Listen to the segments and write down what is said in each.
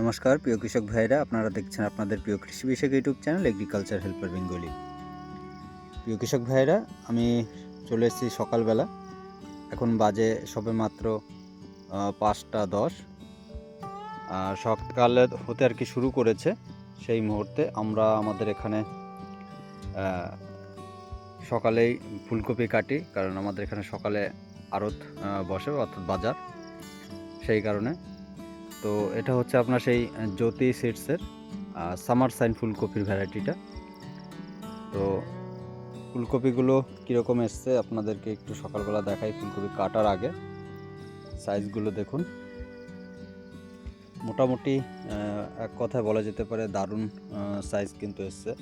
নমস্কার, প্রিয় কৃষক ভাইরা আপনারা দেখছেন আপনাদের প্রিয় কৃষি বিষয়ক YouTube channel agriculture helper Bengali প্রিয় কৃষক ভাইরা আমি চলে এসেছি সকালবেলা। এখন বাজে সবে মাত্র পাঁচটা দশ। আর সকালে হতে আর কি শুরু করেছে, সেই মুহূর্তে আমরা আমাদের এখানে সকালেই ফুলকপি কাটি, কারণ আমাদের এখানে সকালে আড়ত বসে, অর্থাৎ বাজার। সেই কারণে তো এটা হচ্ছে আপনার সেই জ্যোতি সিডসের সামার সাইন ফুলকপির ভ্যারাইটিটা। তো ফুলকপিগুলো কীরকম এসছে আপনাদেরকে একটু সকালবেলা দেখাই, ফুলকপি কাটার আগে। সাইজগুলো দেখুন। মোটামুটি এক কথায় বলা যেতে পারে দারুণ সাইজ কিন্তু এসছে।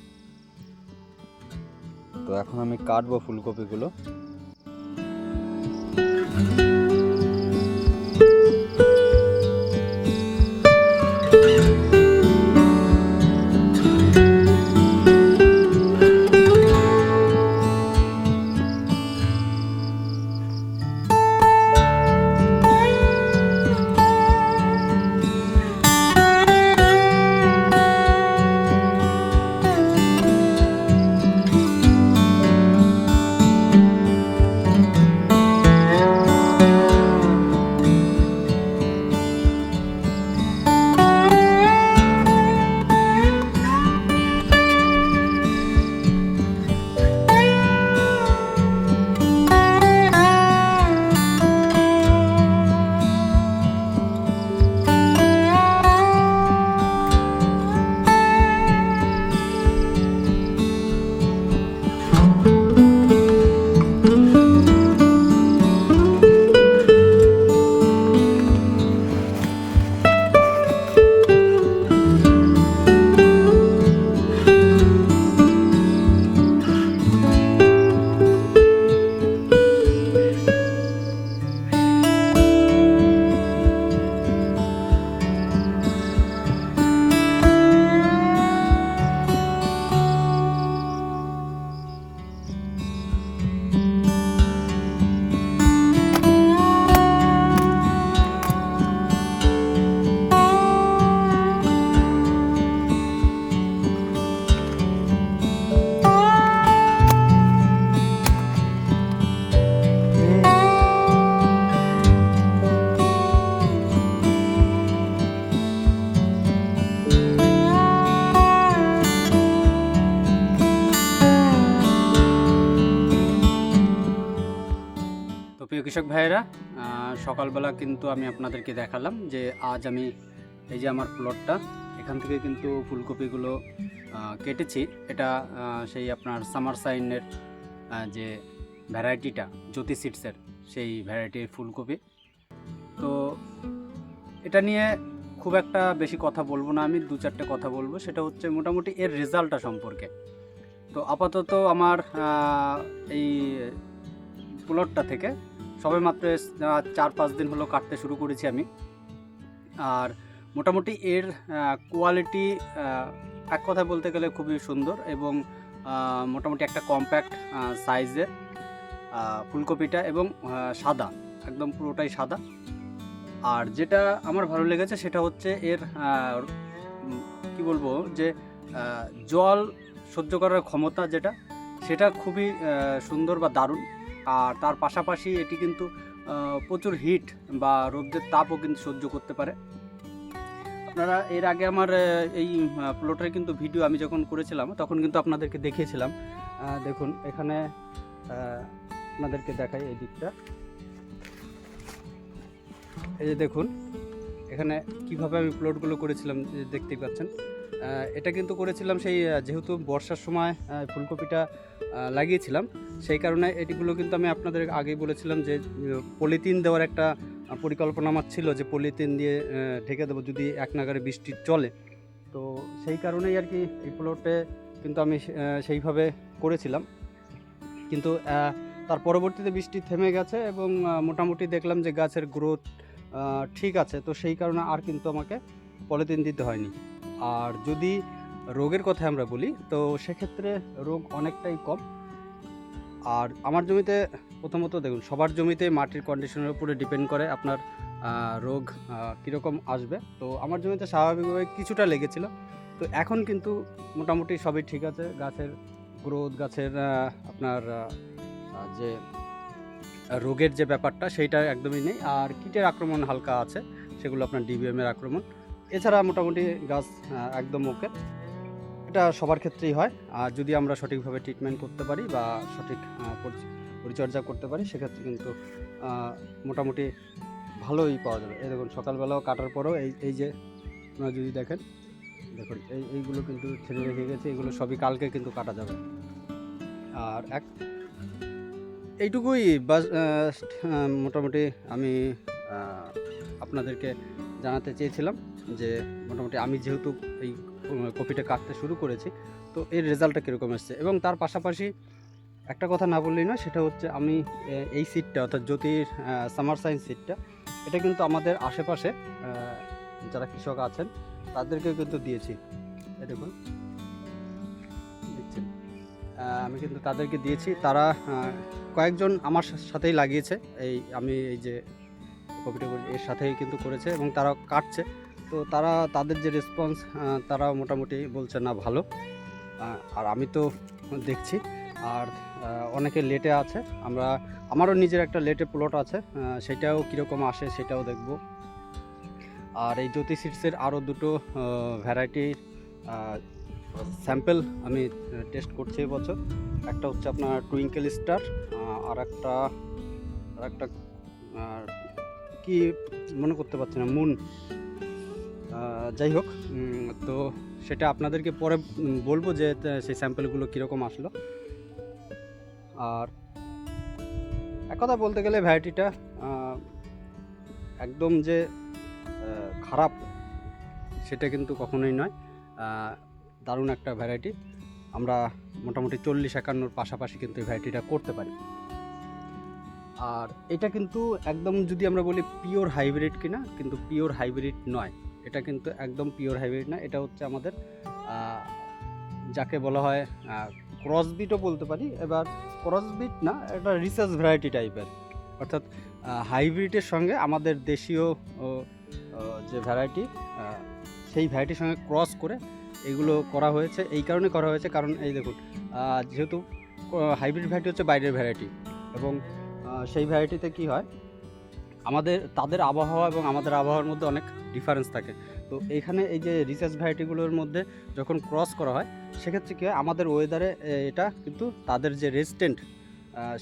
তো এখন আমি কাটবো ফুলকপিগুলো। তো প্রিয় কৃষক ভাইয়েরা সকালবেলা কিন্তু আমি আপনাদেরকে দেখালাম যে আজ আমি এই যে আমার প্লটটা এখান থেকে কিন্তু ফুলকপিগুলো কেটেছি। এটা সেই আপনার সামার সাইনের যে ভ্যারাইটিটা, জ্যোতি সিডসের সেই ভ্যারাইটির ফুলকপি। তো এটা নিয়ে খুব একটা বেশি কথা বলব না আমি দু চারটে কথা বলব। সেটা হচ্ছে মোটামুটি এর রেজাল্টটা সম্পর্কে। তো আপাতত আমার এই প্লটটা থেকে সবে মাত্র চার পাঁচ দিন হলো কাটতে শুরু করেছি আমি। আর মোটামুটি এর কোয়ালিটি এক কথা বলতে গেলে খুবই সুন্দর এবং মোটামুটি একটা কম্প্যাক্ট সাইজের ফুলকপিটা এবং সাদা, একদম পুরোটাই সাদা। আর যেটা আমার ভালো লেগেছে সেটা হচ্ছে এর কি বলব যে জল সহ্য করার ক্ষমতা যেটা, সেটা খুবই সুন্দর বা দারুণ। আর তার পাশাপাশি এটি কিন্তু প্রচুর হিট বা রোদের তাপও কিন্তু সহ্য করতে পারে। আপনারা এর আগে আমার এই প্লটের কিন্তু ভিডিও আমি যখন করেছিলাম, তখন কিন্তু আপনাদেরকে দেখিয়েছিলাম। দেখুন, এখানে আপনাদেরকে দেখাই এই দিকটা। এই যে দেখুন এখানে কীভাবে আমি প্লটগুলো করেছিলাম দেখতেই পাচ্ছেন। এটা কিন্তু করেছিলাম সেই যেহেতু বর্ষার সময় ফুলকপিটা লাগিয়েছিলাম, সেই কারণে এটিগুলো কিন্তু আমি আপনাদের আগেই বলেছিলাম যে পলিথিন দেওয়ার একটা পরিকল্পনা আমার ছিল যে, পলিথিন দিয়ে ঢেকে দেবো যদি এক নাগারে বৃষ্টি চলে। তো সেই কারণেই আর কি এই প্লটে কিন্তু আমি সেইভাবে করেছিলাম। কিন্তু তার পরবর্তীতে বৃষ্টি থেমে গেছে এবং মোটামুটি দেখলাম যে গাছের গ্রোথ ঠিক আছে, তো সেই কারণে আর কিন্তু আমাকে পলিথিন দিতে হয়নি। আর যদি রোগের কথা আমরা বলি, তো সেক্ষেত্রে রোগ অনেকটাই কম। আর আমার জমিতে প্রথমত দেখুন, সবার জমিতে মাটির কন্ডিশনের উপরে ডিপেন্ড করে আপনার রোগ কীরকম আসবে। তো আমার জমিতে স্বাভাবিকভাবে কিছুটা লেগেছিল। তো এখন কিন্তু মোটামুটি সবই ঠিক আছে। গাছের গ্রোথ গাছের আপনার যে রোগের যে ব্যাপারটা, সেইটা একদমই নেই। আর কীটের আক্রমণ হালকা আছে, সেগুলো আপনার ডিবিএমের আক্রমণ। এছাড়া মোটামুটি গাছ একদম ওকে এটা সবার ক্ষেত্রেই হয়। আর যদি আমরা সঠিকভাবে ট্রিটমেন্ট করতে পারি বা সঠিক পরিচর্যা করতে পারি, সেক্ষেত্রে কিন্তু মোটামুটি ভালোই পাওয়া যাবে। এই দেখুন, সকালবেলাও কাটার পরেও এই এই যে, আপনারা যদি দেখেন, দেখুন, এই, এইগুলো কিন্তু ছেড়ে রেখে গেছে, এগুলো সবই কালকে কিন্তু কাটা যাবে। আর এক এইটুকুই মোটামুটি আমি আপনাদেরকে জানাতে চেয়েছিলাম যে মোটামুটি আমি যেহেতু এই কপিটা কাটতে শুরু করেছি, তো এর রেজাল্টটা কীরকম এসছে? এবং তার পাশাপাশি একটা কথা না বললেই না সেটা হচ্ছে আমি এই সিটটা অর্থাৎ জ্যোতির সামার সাইন্স সিটটা এটা কিন্তু আমাদের আশেপাশে যারা কৃষক আছেন তাদেরকে কিন্তু দিয়েছি। দেখুন। আমি কিন্তু তাদেরকে দিয়েছি। তারা কয়েকজন আমার সাথেই লাগিয়েছে। এই আমি এই যে কপিটা এর সাথেই কিন্তু করেছে এবং তারা কাটছে। তো তারা, তাদের যে রেসপন্স তারা মোটামুটি বলছে, না, ভালো। আর আমি তো দেখছি। আর অনেকে লেটে আছে। আমরা, আমারও নিজের একটা লেটে প্লট আছে। সেটাও কীরকম আসে সেটাও দেখব। আর এই জ্যোতি সিডসের আরও দুটো ভ্যারাইটির স্যাম্পল আমি টেস্ট করছি এবছর একটা হচ্ছে আপনার টুইঙ্কেল স্টার আর একটা আর একটা কি মনে করতে পারছি না মুন যাই হোক তো সেটা আপনাদেরকে পরে বলব যে সেই স্যাম্পেলগুলো কীরকম আসলো। আর এক কথা বলতে গেলে ভ্যারাইটিটা একদম যে খারাপ, সেটা কিন্তু কখনোই নয়। দারুণ একটা ভ্যারাইটি আমরা মোটামুটি চল্লিশ একান্নর পাশাপাশি কিন্তু এই ভ্যারাইটিটা করতে পারি। আর এটা কিন্তু একদম যদি আমরা বলি পিওর হাইব্রিড কিনা, কিন্তু পিওর হাইব্রিড নয়। এটা কিন্তু একদম পিওর হাইব্রিড না। এটা হচ্ছে আমাদের যাকে বলা হয় ক্রসবিটও বলতে পারি। এবার ক্রসবিট না, এটা রিসার্চ ভ্যারাইটি টাইপের অর্থাৎ হাইব্রিডের সঙ্গে আমাদের দেশীয় যে ভ্যারাইটি সেই ভ্যারাইটির সঙ্গে ক্রস করে এগুলো করা হয়েছে, এই কারণে করা হয়েছে। কারণ এই দেখুন যেহেতু হাইব্রিড ভ্যারাইটি হচ্ছে বাইরের ভ্যারাইটি এবং সেই ভ্যারাইটিতে কি হয়, আমাদের, তাদের আবহাওয়া এবং আমাদের আবহাওয়ার মধ্যে অনেক ডিফারেন্স থাকে। তো এইখানে এই যে রিসার্চ ভ্যারাইটিগুলোর মধ্যে যখন ক্রস করা হয়, সেক্ষেত্রে কী হয়, আমাদের ওয়েদারে এটা কিন্তু তাদের যে রেজিস্ট্যান্ট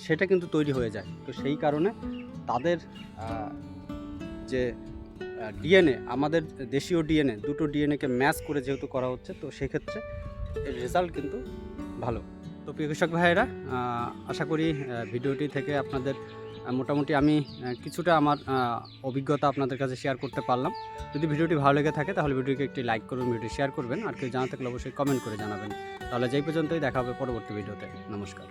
সেটা কিন্তু তৈরি হয়ে যায়। তো সেই কারণে তাদের যে ডিএনএ, আমাদের দেশীয় ডিএনএ, দুটো ডিএনএকে ম্যাচ করে যেহেতু করা হচ্ছে, তো সেক্ষেত্রে এর রেজাল্ট কিন্তু ভালো। তো প্রিয় কৃষক ভাইয়েরা আশা করি ভিডিওটি থেকে আপনাদের মোটামুটি আমি কিছুটা আমার অভিজ্ঞতা আপনাদের কাছে শেয়ার করতে পারলাম। যদি ভিডিওটি ভালো লেগে থাকে, তাহলে ভিডিওকে একটি লাইক করবেন ভিডিও শেয়ার করবেন, আর কেউ জানা থাকলে অবশ্যই কমেন্ট করে জানাবেন। তাহলে যেই পর্যন্তই দেখা হবে পরবর্তী ভিডিওতে। নমস্কার।